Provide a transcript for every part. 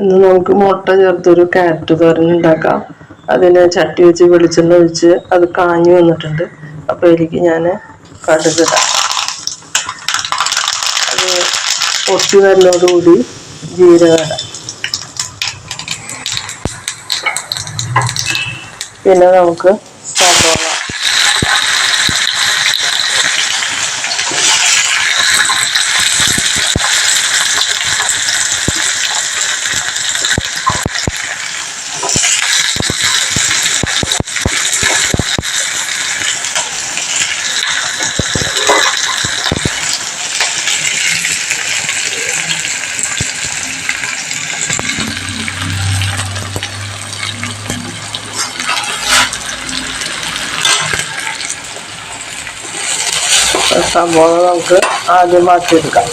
ഇന്ന് നമുക്ക് മുട്ട ചേർത്തൊരു ക്യാരറ്റ് തോരൻ ഉണ്ടാക്കാം. അതിന് ചട്ടി വെച്ച് വെളിച്ചെണ്ണ ഒഴിച്ച് അത് കാഞ്ഞു വന്നിട്ടുണ്ട്. അപ്പോൾ എനിക്ക് ഞാൻ കടുകിടാം അത് പൊട്ടി വരുന്നതോടുകൂടി ജീരകം ഇടാം. പിന്നെ നമുക്ക് സവോള സവോള നമുക്ക് ആദ്യം മാറ്റിയെടുക്കാം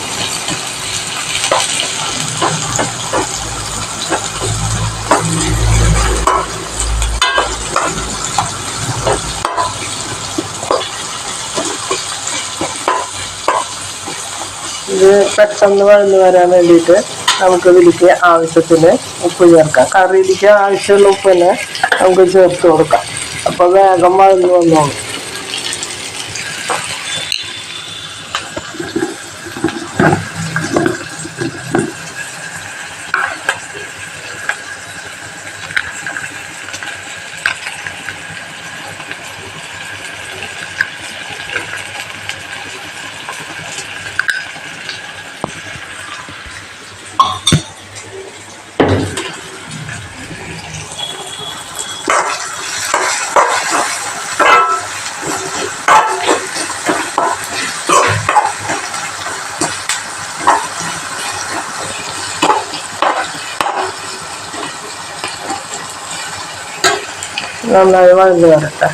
ഇത് പെട്ടെന്ന് വഴന്ന് വരാൻ വേണ്ടിയിട്ട് നമുക്ക് ഇതിലേക്ക് ആവശ്യത്തിന് ഉപ്പ് ചേർക്കാം. കറിയിലേക്ക് ആവശ്യമുള്ള ഉപ്പ് തന്നെ നമുക്ക് ചേർത്ത് കൊടുക്കാം. അപ്പോൾ വേഗം വഴന്ന് വന്നോളും. നന്നായി വഴന്നു വരട്ടെ.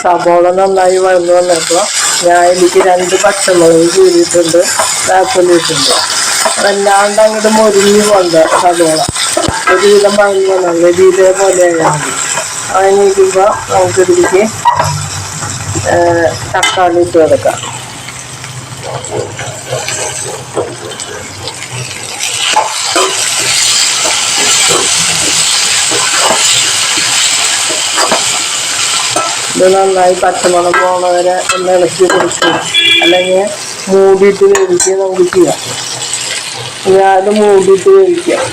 സബോള നന്നായി വഴന്നു വന്നപ്പോൾ ഞാൻ എനിക്ക് രണ്ട് പച്ചമുളക് കീറിയിട്ടുണ്ട് വേപ്പലിട്ടുണ്ട് വല്ലാണ്ട് അങ്ങോട്ട് മുരിഞ്ഞു പോണ്ട സവോള. ഒരുവിധം വഴന്നു വന്നു ഇതേപോലെ ആയാൽ മതി. അങ്ങനെ ഇരിക്കുമ്പോൾ നമുക്ക് ഇതിലേക്ക് തക്കാളി ഇട്ട് കൊടുക്കാം. ഇത് നന്നായി പച്ചമണം പോണ വരെ ഒന്ന് ഇളക്കി കൊടുക്കും അല്ലെങ്കിൽ മൂടിയിട്ട് വേവിക്കുക നമുക്ക് ചെയ്യാം. ഞാൻ മൂടിയിട്ട് വേവിക്കാം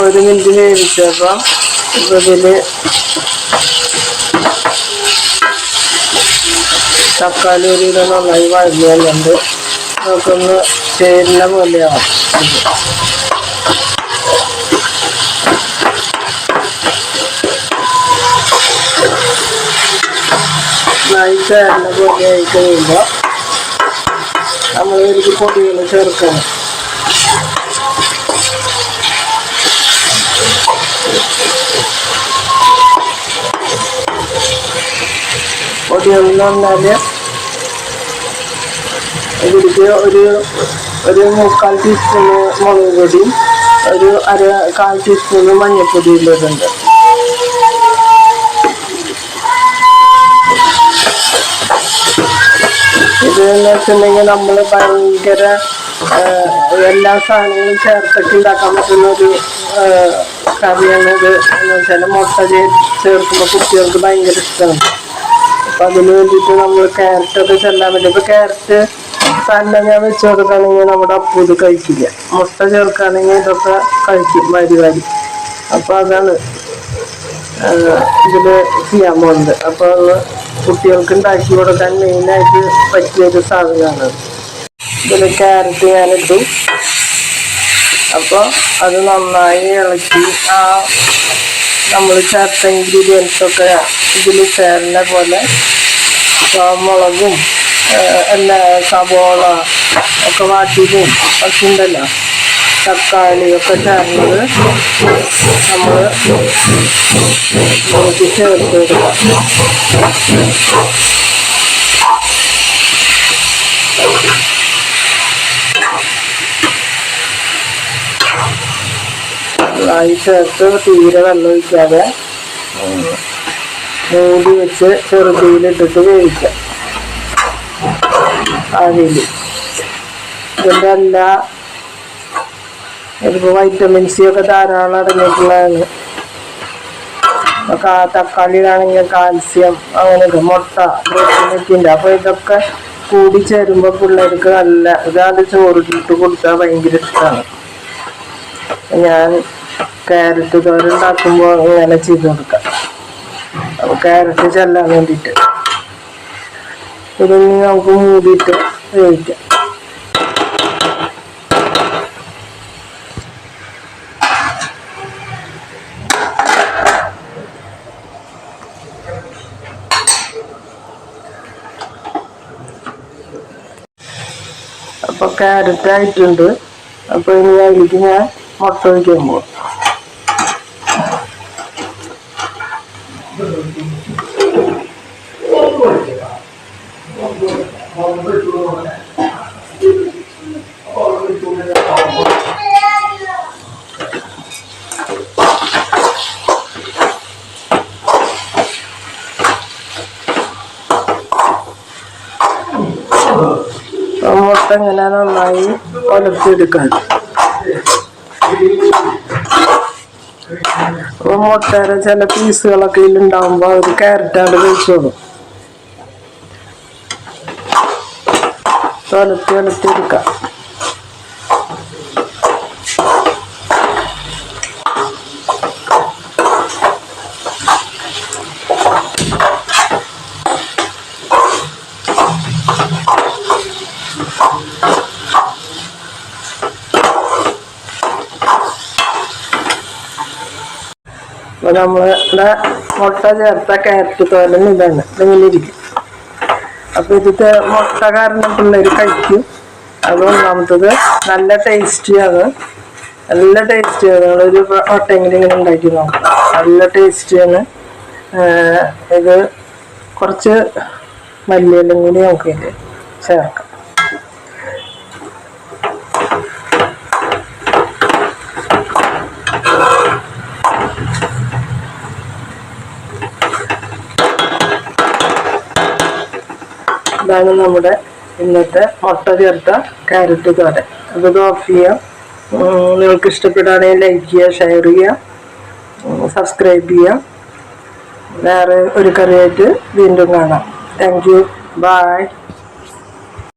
ഒരു മിനിറ്റ് വേവിച്ചപ്പോൾ ഇതിൽ തക്കാളി ഒരു കിലോ നന്നായി വഴഞ്ഞു നമുക്കൊന്ന് ചേരുന്ന പോലെയാവും. ചേർന്ന പോലെ ആയി കഴിയുമ്പോൾ നമ്മൾ ഇതിലേക്ക് പൊടികൾ ചേർക്കണം പൊടികൾ എന്ന് ഇതിലേക്ക് ഒരു ഒരു മുക്കാൽ ടീസ്പൂൺ മുളക് പൊടിയും ഒരു അര കാൽ ടീസ്പൂൺ മഞ്ഞൾപ്പൊടി ഇടുന്നുണ്ട്. എന്ന് വെച്ചിട്ടുണ്ടെങ്കിൽ നമ്മൾ ഭയങ്കര എല്ലാ സാധനങ്ങളും ചേർത്തിട്ട് ഉണ്ടാക്കാൻ പറ്റുന്ന ഒരു കറിയാണ് ഇത് എന്ന് വെച്ചാൽ മുട്ട ചേർക്കുമ്പോൾ കുട്ടികൾക്ക് ഭയങ്കര ഇഷ്ടമാണ് അപ്പൊ അതിന് വേണ്ടിയിട്ട് നമ്മൾ ക്യാരറ്റ് ഒക്കെ ചെല്ലാൻ പറ്റും. ഇപ്പൊ ക്യാരറ്റ് തന്നെ ഞാൻ വെച്ച് കൊടുക്കുകയാണെങ്കിൽ നമ്മുടെ അപ്പു ഇത് കഴിക്കില്ല. മുട്ട ചേർക്കുകയാണെങ്കിൽ ഇതൊക്കെ കഴിക്കും വരി വരി. അപ്പൊ അതാണ് ആ, ഇതിൽ ചെയ്യാൻ പോകുന്നത് അപ്പൊ കുട്ടികൾക്ക് ഉണ്ടാക്കി കൊടുക്കാൻ മെയിനായിട്ട് പറ്റിയൊരു സാധനമാണ്. ഇതിൽ ക്യാരറ്റ് ഞാനിട്ടു. അപ്പോൾ അത് നന്നായി ഇളക്കി ആ നമ്മൾ ചേർത്ത ഇൻഗ്രീഡിയൻസ് ഒക്കെ ഇതിൽ ചേരുന്ന പോലെ മുളകും എല്ലാ സബോള ഒക്കെ വാട്ടിയതും ഒക്കെ ഉണ്ടല്ലോ തക്കാളിയൊക്കെ ചേർന്നത് നമ്മൾ ഇതിലേക്ക് ചേർത്ത് കൊടുക്കാം നന്നായി ചേർത്ത് തീരെ വെള്ളം ഒഴിക്കാതെ മൂടി വെച്ച് ചെറുതീയിലിട്ടിട്ട് വേവിക്കാം ആവിയിൽ ഇതിന്റെ എല്ലാ ഇതിപ്പോൾ വൈറ്റമിൻ സി ഒക്കെ ധാരാളം അടങ്ങിയിട്ടുള്ളതാണ് തക്കാളിയിലാണെങ്കിൽ കാൽസ്യം അങ്ങനെയൊക്കെ മുട്ട പ്രോട്ടീനൊക്കെ ഉണ്ട് അപ്പോൾ ഇതൊക്കെ കൂടി ചേരുമ്പോൾ പിള്ളേർക്ക് നല്ല ഇതാണ്ട് ചോറിട്ട് കൊടുത്താൽ ഭയങ്കര ഇഷ്ടമാണ് ഞാൻ ക്യാരറ്റ് തോര ഉണ്ടാക്കുമ്പോൾ ഇങ്ങനെ ചെയ്ത് കൊടുക്കാം. അപ്പോൾ ക്യാരറ്റ് ചെല്ലാൻ വേണ്ടിയിട്ട്. ഇതൊന്നും നമുക്ക് മൂടിയിട്ട് വേവിക്കാം. അപ്പൊ ക്യാരറ്റ് ആയിട്ടുണ്ട് അപ്പൊ ഇനി അതിലേക്ക് ഞാൻ മുട്ട വയ്ക്കാൻ പോകും ആ മുട്ട ഇങ്ങനെ നന്നായി ഒലത്തിയെടുക്കാൻ. അപ്പൊ മുട്ടയുടെ ചില പീസുകളൊക്കെ ഇതിലുണ്ടാവുമ്പോ അത് ക്യാരറ്റാണ് കഴിച്ചോളും ഒലത്തി ഒലത്തിയെടുക്കാം. അപ്പൊ നമ്മളുടെ മുട്ട ചേർത്ത ക്യാരറ്റ് തോരൻ ഇതാണ്. ഇങ്ങനെ അപ്പൊ ഇത് തേ- മുട്ട കാരണം പിള്ളേര് കഴിക്കും. അത് ഒന്നാമത്തത് നല്ല ടേസ്റ്റിയാണ് നല്ല ടേസ്റ്റിയാണ് നമ്മളൊരു മുട്ടയെങ്കിലും ഇങ്ങനെ ഉണ്ടാക്കി നോക്കാം നല്ല ടേസ്റ്റിയാണ് ഇത് കുറച്ച് മല്ലിയെല്ലാം കൂടി നമുക്കില്ലേ ചേർക്കാം. ഇതാണ് നമ്മുടെ ഇന്നത്തെ മുട്ട ചേർത്ത ക്യാരറ്റ് തോരൻ അത് ഓഫ് ചെയ്യാം. നിങ്ങൾക്ക് ഇഷ്ടപ്പെടുകയാണെങ്കിൽ ലൈക്ക് ചെയ്യുക ഷെയർ ചെയ്യുക സബ്സ്ക്രൈബ് ചെയ്യുക. വേറെ ഒരു കറിയായിട്ട് വീണ്ടും കാണാം. Thank you by